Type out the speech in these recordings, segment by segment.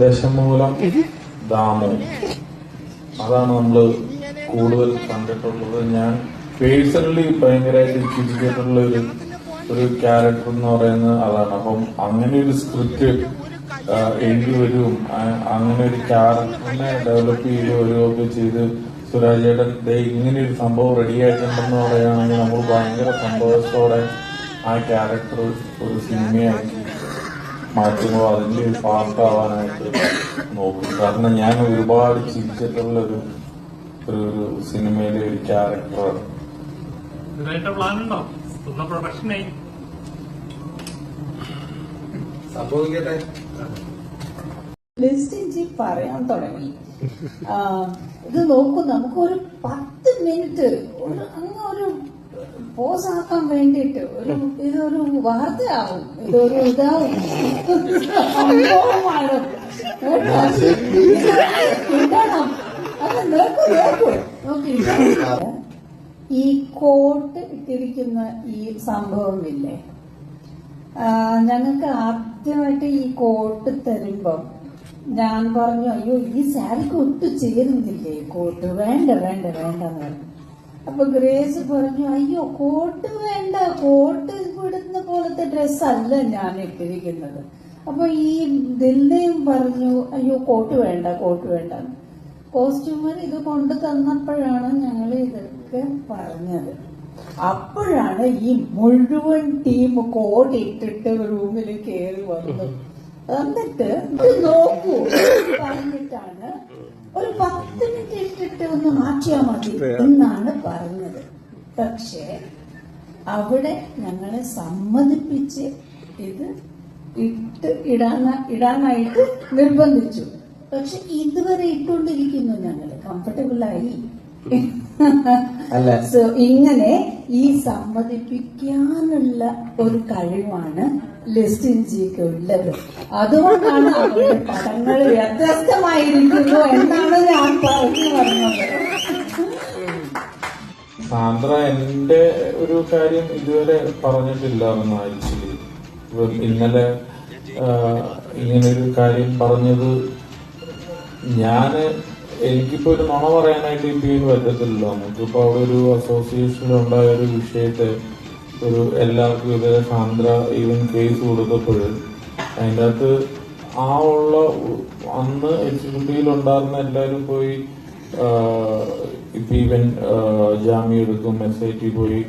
ദശമൂലം ദാമു അതാണ് നമ്മൾ കൂടുതൽ കണ്ടിട്ടുള്ളത്. ഞാൻ പേഴ്സണലി ഭയങ്കരമായിട്ട് ചിരിച്ചിട്ടുള്ള ഒരു ഒരു ക്യാരക്ടർ എന്ന് പറയുന്നത് അതാണ്. അപ്പം അങ്ങനെ ഒരു സ്ക്രിപ്റ്റ് എഴുതി വരും. അങ്ങനെ ഒരു ക്യാരക്ടറിനെ ഡെവലപ്പ് ചെയ്ത് വരികയൊക്കെ ചെയ്ത് സുരാജേട്ടൻ ദേ ഇങ്ങനെ ഒരു സംഭവം റെഡി ആയിട്ടുണ്ടെന്ന് പറയുകയാണെങ്കിൽ നമ്മൾ ഭയങ്കര സന്തോഷത്തോടെ ആ ക്യാരക്ടർ ഒരു സിനിമയാക്കി മാറ്റുമ്പോൾ അതിന്റെ ഒരു പാർട്ടാവാനായിട്ട് നോക്കും. കാരണം ഞാൻ ഒരുപാട് ചിരിച്ചിട്ടുള്ള ഒരു ഒരു സിനിമയിലെ ഒരു ക്യാരക്ടറാണ് സംഭവിക്കട്ടെ. ലിസ്റ്റിഞ്ചി പറയാൻ തുടങ്ങി. ഇത് ഇത് നോക്കൂ നമുക്കൊരു പത്ത് മിനിറ്റ് ഒരു അങ്ങ് ഒരു പോസ് ആക്കാൻ വേണ്ടിട്ട് ഒരു ഇതൊരു വാർത്തയാവും. ഇതൊരു ഇതാവും. ഈ കോട്ട് ഇട്ടിരിക്കുന്ന ഈ സംഭവമില്ലേ? ഇല്ലേ ഞങ്ങൾക്ക് ആദ്യമായിട്ട് ഈ കോട്ട് തരുമ്പം ഞാൻ പറഞ്ഞു അയ്യോ ഈ സാരിക്ക് ഒട്ടും ചേരുന്നില്ലേ കോട്ട്? വേണ്ട വേണ്ട വേണ്ടെന്ന് പറഞ്ഞു. അപ്പൊ ഗ്രേസ് പറഞ്ഞു അയ്യോ കോട്ട് വേണ്ട കോട്ട് ഇവിടുന്ന പോലത്തെ ഡ്രസ്സല്ല ഞാൻ ഇട്ടിരിക്കുന്നത്. അപ്പൊ ഈ ദില്ലയും പറഞ്ഞു അയ്യോ കോട്ട് വേണ്ട കോട്ട് വേണ്ട. കോസ്റ്റ്യൂമർ ഇത് കൊണ്ടു തന്നപ്പോഴാണ് ഞങ്ങൾ ഇതൊക്കെ പറഞ്ഞത്. അപ്പോഴാണ് ഈ മുഴുവൻ ടീം കോട്ട് ഇട്ടിട്ട് റൂമിൽ കയറി വന്നത്. എന്നിട്ട് നോക്കൂ പറഞ്ഞിട്ടാണ് ഒരു പത്ത് മിനിറ്റ് ഇട്ടിട്ട് ഒന്ന് മാറ്റിയാൽ മതി എന്നാണ് പറഞ്ഞത്. പക്ഷേ അവിടെ ഞങ്ങളെ സമ്മതിപ്പിച്ച് ഇത് ഇട്ട് ഇടാന ഇടാനായിട്ട് നിർബന്ധിച്ചു. പക്ഷെ ഇതുവരെ ഇട്ടുകൊണ്ടിരിക്കുന്നു ഞങ്ങൾ. കംഫർട്ടബിൾ ആയി. അല്ല. സോ ഇങ്ങനെ ഈ സമ്മതിപ്പിക്കാനുള്ള ഒരു കഴിവാണ് ലിസ്റ്റിൻജിക്ക് ഉള്ളത്. അതുകൊണ്ടാണ് അവരുടെ പടങ്ങൾ വ്യത്യസ്തമായിരിക്കുന്നു എന്നാണ് സാന്ദ്ര എന്റെ ഒരു കാര്യം ഇതുവരെ പറഞ്ഞിട്ടില്ലായിരുന്നു ആക്ച്വലി. ഇന്നലെ ഇങ്ങനൊരു കാര്യം പറഞ്ഞത് ഞാൻ എനിക്കിപ്പോ ഒരു നുണ പറയാനായിട്ട് ഇപ്പം പറ്റത്തില്ല നമുക്കിപ്പോ അവിടെ ഒരു അസോസിയേഷനിലുണ്ടായ ഒരു വിഷയത്തെ ഒരു എല്ലാവർക്കും ഇതേ സാന്ദ്ര ഈവൻ കേസ് കൊടുത്തപ്പോൾ അതിന്റെ അകത്ത് ആ ഉള്ള അന്ന് എക്സിക്യൂട്ടീവിൽ ഉണ്ടായിരുന്ന എല്ലാവരും പോയി ഇപ്പൊ ഈവൻ ജാമ്യം എടുക്കും എസ് ഐ ടി പോയി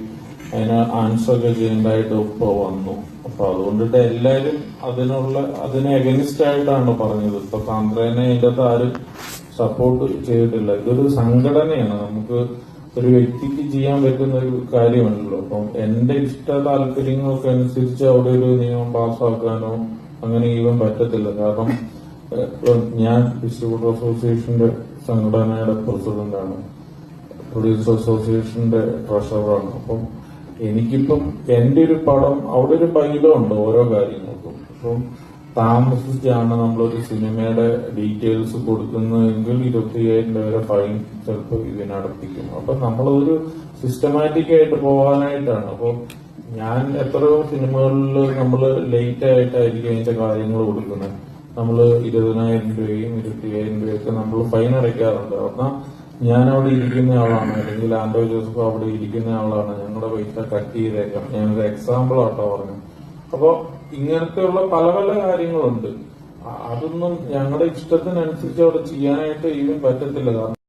അതിന് ആൻസർ ഒക്കെ ചെയ്യേണ്ടതായിട്ട് ഇപ്പൊ വന്നു. അപ്പൊ അതുകൊണ്ടിട്ട് എല്ലാരും അതിനുള്ള അതിനെ എഗനിസ്റ്റ് ആയിട്ടാണ് പറഞ്ഞത്. ഇപ്പൊ സാന്ദ്രനെ അതിന്റെ അകത്ത് ആരും സപ്പോർട്ട് ചെയ്തിട്ടില്ല. ഇതൊരു സംഘടനയാണ്. നമുക്ക് ഒരു വ്യക്തിക്ക് ചെയ്യാൻ പറ്റുന്ന ഒരു കാര്യമല്ലല്ലോ അപ്പം എന്റെ ഇഷ്ട താല്പര്യങ്ങൾക്ക് അനുസരിച്ച് അവിടെ ഒരു നിയമം പാസ്സാക്കാനോ അങ്ങനെ ഈവൻ പറ്റത്തില്ല. കാരണം ഞാൻ ഡിസ്ട്രിബ്യൂട്ടർ അസോസിയേഷന്റെ സംഘടനയുടെ പ്രസിഡന്റാണ് പ്രൊഡ്യൂസർ അസോസിയേഷന്റെ ട്രഷററാണ് അപ്പം എനിക്കിപ്പം എന്റെ ഒരു പടം അവിടെ ഒരു ബൈലോ ഉണ്ട് ഓരോ കാര്യങ്ങൾക്കും. അപ്പം താമസിച്ചാണ് നമ്മളൊരു സിനിമയുടെ ഡീറ്റെയിൽസ് കൊടുക്കുന്നതെങ്കിൽ ഇരുപത്തിയ്യായിരം രൂപ വരെ ഫൈൻ ചിലപ്പോൾ ഇതിനടപ്പിക്കും അപ്പൊ നമ്മളൊരു സിസ്റ്റമാറ്റിക് ആയിട്ട് പോകാനായിട്ടാണ്. അപ്പം ഞാൻ എത്രയോ സിനിമകളിൽ നമ്മൾ ലേറ്റ് ആയിട്ടായിരിക്കും അതിന്റെ കാര്യങ്ങൾ കൊടുക്കുന്നത്. നമ്മൾ ഇരുപതിനായിരം രൂപയും ഇരുപത്തിയ്യായിരം രൂപയൊക്കെ നമ്മൾ ഫൈൻ അടയ്ക്കാറുണ്ട്. അപ്പം ഞാൻ അവിടെ ഇരിക്കുന്ന ആളാണ്. അല്ലെങ്കിൽ ആൻഡോ ജോസഫ് അവിടെ ഇരിക്കുന്ന ആളാണ്. ഞങ്ങളുടെ പൈസ കട്ട് ചെയ്തേക്കാം. ഞാനൊരു എക്സാമ്പിൾ ആട്ടോ പറഞ്ഞു. അപ്പൊ ഇങ്ങനത്തെയുള്ള പല പല കാര്യങ്ങളുണ്ട്. അതൊന്നും ഞങ്ങളുടെ ഇഷ്ടത്തിനനുസരിച്ച് അവിടെ ചെയ്യാനായിട്ട് ഈവൻ പറ്റത്തില്ല.